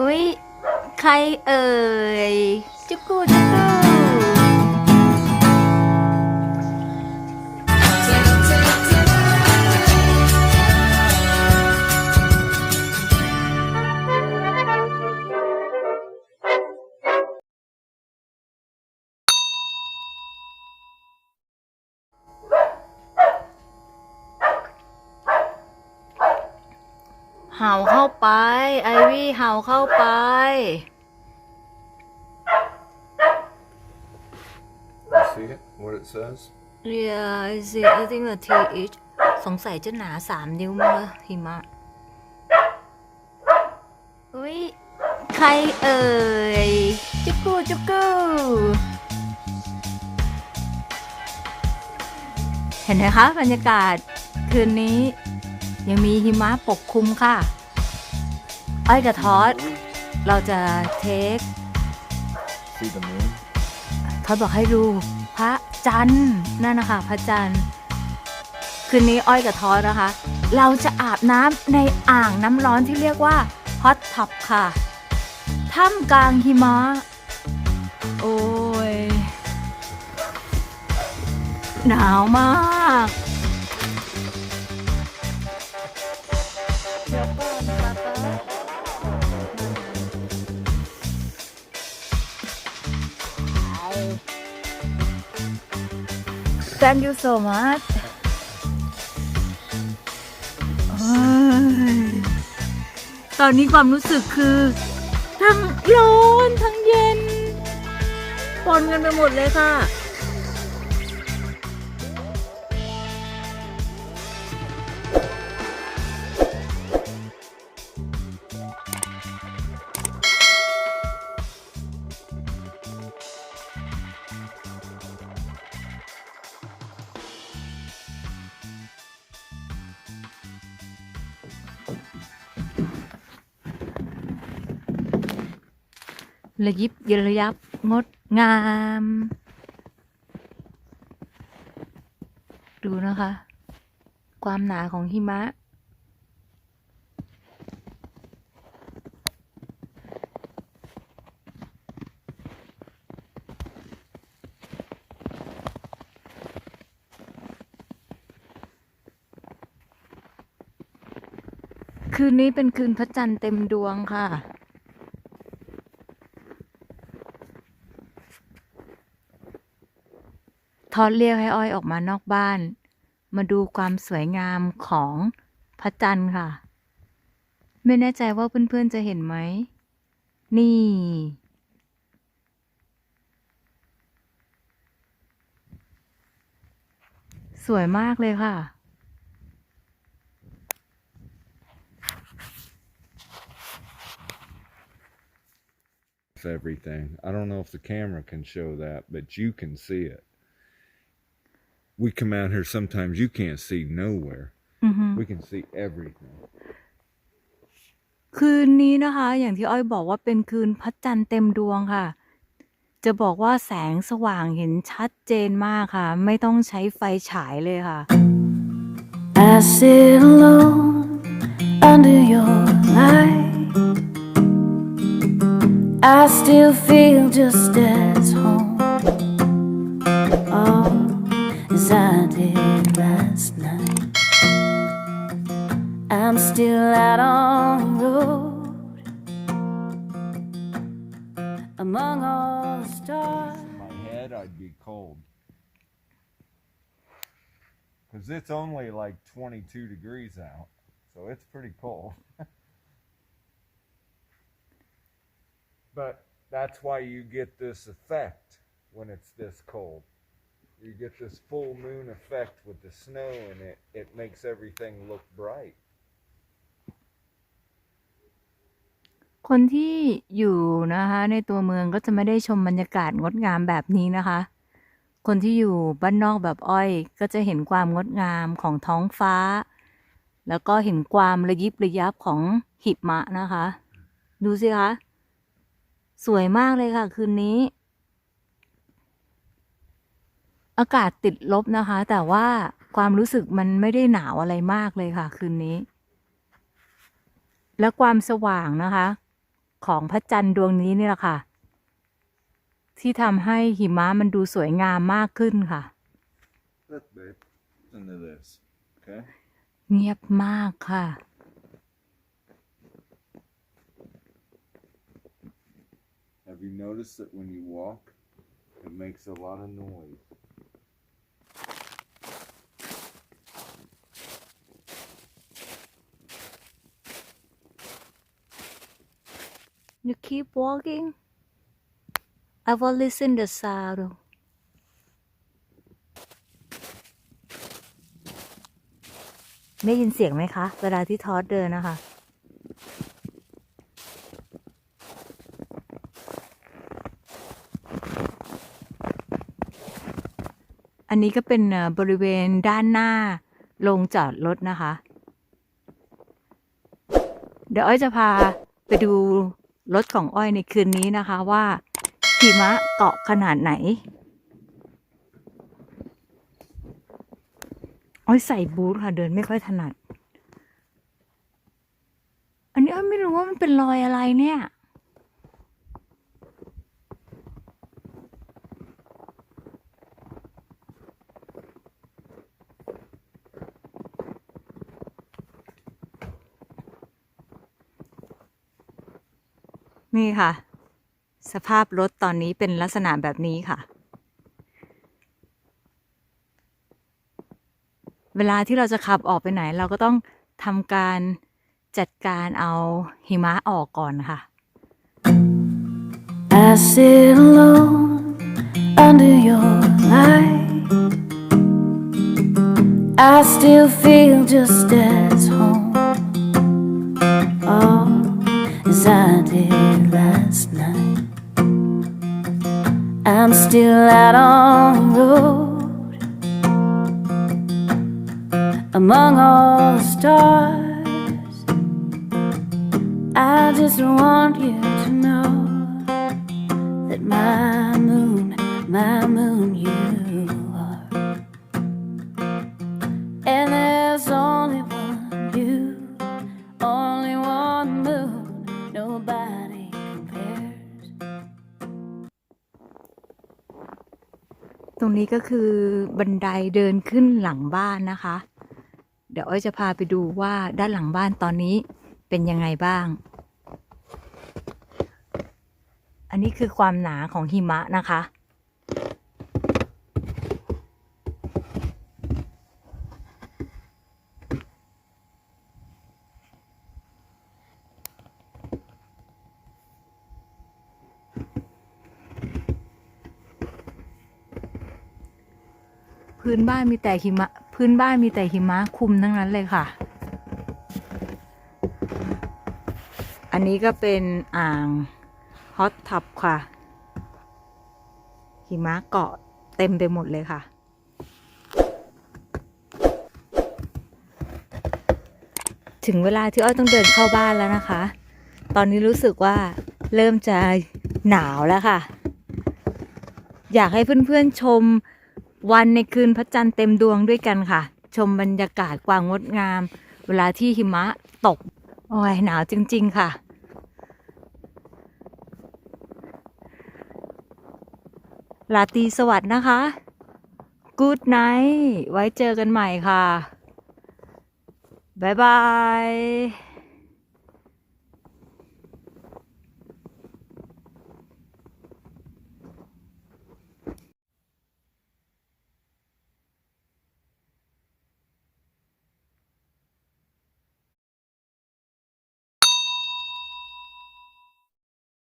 อุ้ยใครเอ่ยจุกกูจุก ห่าเข้าไป ไอวี่เห่าเข้าไป You see it? What it says? Yeah I see I think the T H สงสัยจะหนาสามนิ้วมั้งคะหิมะ อุ๊ยใครเอ่ย จุกกูจุกกูเห็นไหมคะบรรยากาศคืนนี้ยังมีหิมะปกคลุมค่ะ อ้อยกับทอด เราจะเทค See the moon? เขาบอกให้ดู พระจันทร์นั่นนะคะพระจันทร์คืนนี้อ้อยกับทอสนะคะ เราจะอาบน้ำในอ่างน้ำร้อนที่เรียกว่าฮอตท็อปค่ะท่ามกลางหิมะโอ้ย หนาวมากเ Thank you so much ตอนนี้ความรู้สึกคือ ทั้งร้อนทั้งเย็นปนกันไปหมดเลยค่ะ ระยิบระยับงดงาม ดูนะคะ ความหนาของหิมะ คืนนี้เป็นคืนพระจันทร์เต็มดวงค่ะ อดเรียกให้อ้อยออกมานอกบ้าน มาดูความสวยงามของพระจันทร์ค่ะ ไม่แน่ใจว่าเพื่อนๆจะเห็นไหม นี่ สวยมากเลยค่ะ everything. I don't know if the camera can show that, but you can see it. We come out here sometimes you can't see nowhere. อือฮึ We can see everything. คืนนี้นะคะ อย่างที่อ้อยบอกว่าเป็นคืนพระจันทร์เต็มดวงค่ะ จะบอกว่าแสงสว่างเห็นชัดเจนมากค่ะ ไม่ต้องใช้ไฟฉายเลยค่ะ I sit alone under your light. I still feel just as I'm still out on the road among all the stars. my head, I'd be cold. Because it's only like 22 degrees out, so it's pretty cold. but that's why you get this effect when it's this cold. You get this full moon effect with the snow and it, it makes everything look bright. คนที่อยู่นะคะ ในตัวเมืองก็จะไม่ได้ชมบรรยากาศงดงามแบบนี้นะคะ คนที่อยู่บ้านนอกแบบอ้อย ก็จะเห็นความงดงามของท้องฟ้า แล้วก็เห็นความระยิบระยับของหิมะนะคะ ดูสิคะ สวยมากเลยค่ะ คืนนี้ อากาศติดลบนะคะ แต่ว่าความรู้สึกมันไม่ได้หนาวอะไรมากเลยค่ะ คืนนี้ และความสว่างนะคะ ของพระจันทร์ดวงนี้นี่แหละค่ะ ที่ทำให้หิมะมันดูสวยงามมากขึ้นค่ะ Look, babe. Into this. Okay? เงียบมากค่ะ Have you noticed that when you walk, it makes a lot of noise? You keep walking I will listen the sound ได้ยินเสียงไหมคะ เวลาที่ทอดเดินนะคะ อันนี้ก็เป็นบริเวณด้านหน้าโรงจอดรถนะคะ เดี๋ยวอ้อยจะพาไปดู รถของอ้อยในคืนนี้นะคะว่าหิมะเกาะขนาดไหน อ้อยใส่บูทค่ะ เดินไม่ค่อยถนัด อันนี้อ้อยไม่รู้ว่ามันเป็นรอยอะไรเนี่ย นี่ค่ะ สภาพรถตอนนี้เป็นลักษณะแบบนี้ค่ะ เวลาที่เราจะขับออกไปไหน เราก็ต้องทำการจัดการเอาหิมะออกก่อนค่ะ I sit alone under your light. I still feel just as home. Did last night. I'm still out on the road among all the stars. I just want you to know that my moon, my ตรงนี้ก็คือบันไดเดินขึ้นหลังบ้านนะคะ เดี๋ยวอ้อยจะพาไปดูว่าด้านหลังบ้านตอนนี้เป็นยังไงบ้าง อันนี้คือความหนาของหิมะนะคะ พื้นบ้านมีแต่หิมะ พื้นบ้านมีแต่หิมะคุมทั้งนั้นเลยค่ะ อันนี้ก็เป็นอ่างฮอตทับค่ะ หิมะเกาะเต็มไปหมดเลยค่ะ ถึงเวลาที่อ้อยต้องเดินเข้าบ้านแล้วนะคะ ตอนนี้รู้สึกว่าเริ่มจะหนาวแล้วค่ะ อยากให้เพื่อนๆชม วันในคืนพระจันทร์เต็มดวงด้วยกันค่ะ ชมบรรยากาศกวางงดงาม เวลาที่หิมะตก โอ้ยหนาวจริง ๆ ค่ะ ลาตีสวัสดนะคะ Good night ไว้เจอกันใหม่ค่ะ บ๊ายบาย